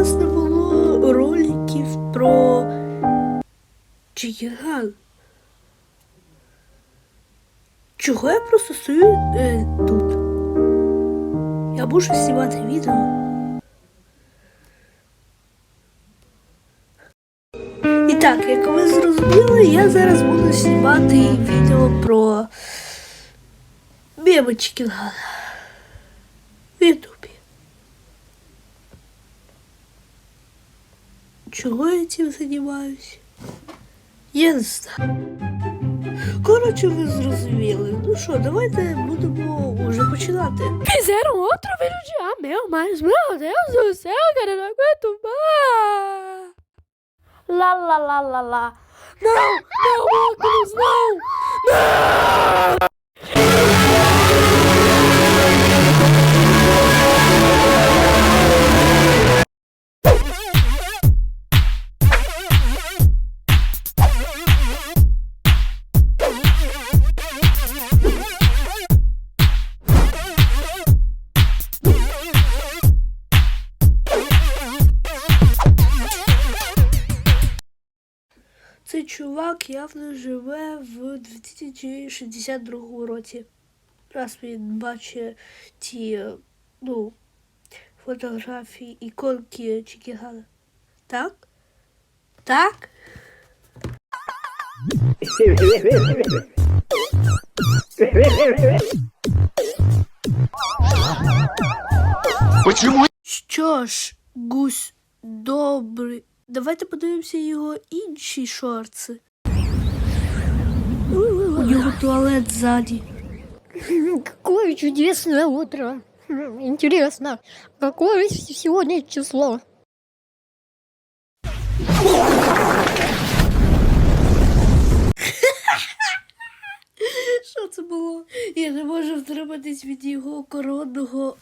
нас не було роликів про Чигіган? Чого я просто стою е, тут? Я можу знімати відео. І так, як ви зрозуміли, я зараз буду знімати відео про меми Чикінгана в Ютубі. Чого я не знаю. Коротше, ви зрозуміли. Ну що, давайте будемо вже починати. Ah, óculos, não. Цей чувак явно живе в 2062 році. Раз він бачить ті, ну, фотографії іконки Чикігана. Так? Так? Почему Що ж, гусь добрий. Давайте подивимося його інші шорти. У нього туалет ззаді. Какое чудесное утро. Интересно, какое с- сегодня число? Що це було? Я не можу втриматись від його коронного.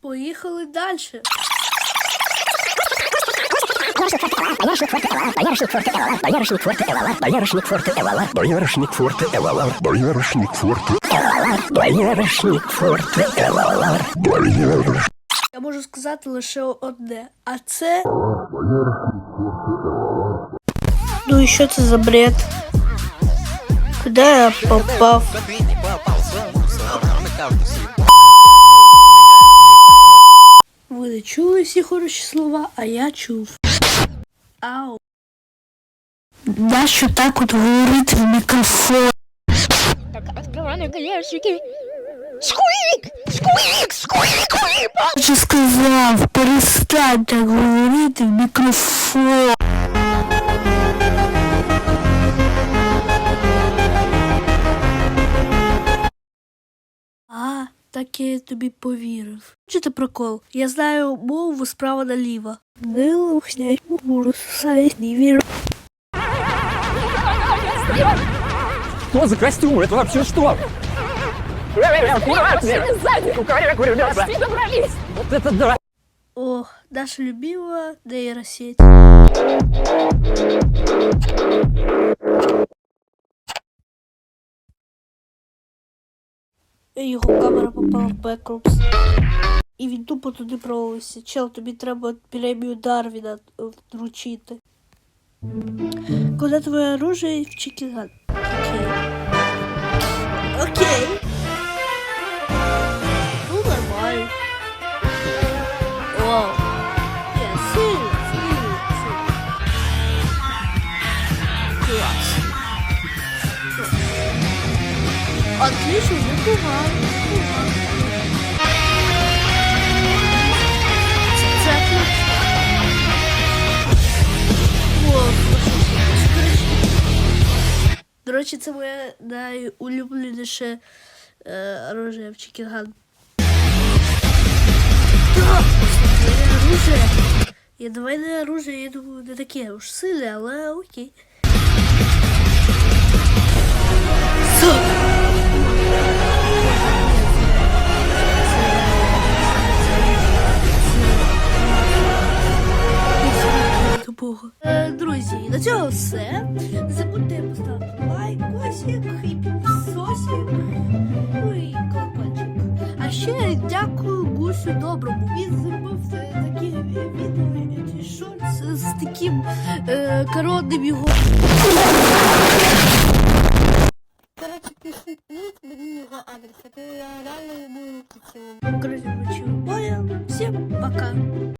Поїхали далі. Боярышник форта Эвалар. Боярышник форта Эвалар. Боярышник форта Боярышник форта Эвалар. Боярышник Я можу сказати лише одне. А це. Ну і що це за бред? Куди я попав? Ви не чули всі хороші слова, а я чув. Ау. Нащо так от говорити в мікрофон? Так, открываем ящики. Сквик! Скуїк! Скуїк! Скуїк! Я вже сказав, перестань так говорити в мікрофон. А, так я тобі повірив. Чи ти прикол? Я знаю мову справа наліво. Не лухнять муру, не вірю. Что за костюм? Это вообще что? Вот это да! О, наша любимая нейросеть. Його камера попала в бекрупс. І він тупо туди провалився. Чел, тобі треба премію Дарвіна е, вручити. Куди твоє оружие в Чикіган? Окей. Окей. Отлично, непогано, непогано. Це- До речі, це моє найулюбленіше е, оружие в. Твоє оружие. Я двойне оружие, я думаю, не таке уж сильне, але окей. Бога. Е, Друзі, на цього все. Не забудьте поставити лайкосик і підписосик. Ну і колокольчик. А ще дякую Гусю доброму. Він зробив такі відео, шорт з, таким е, коронним його. Руки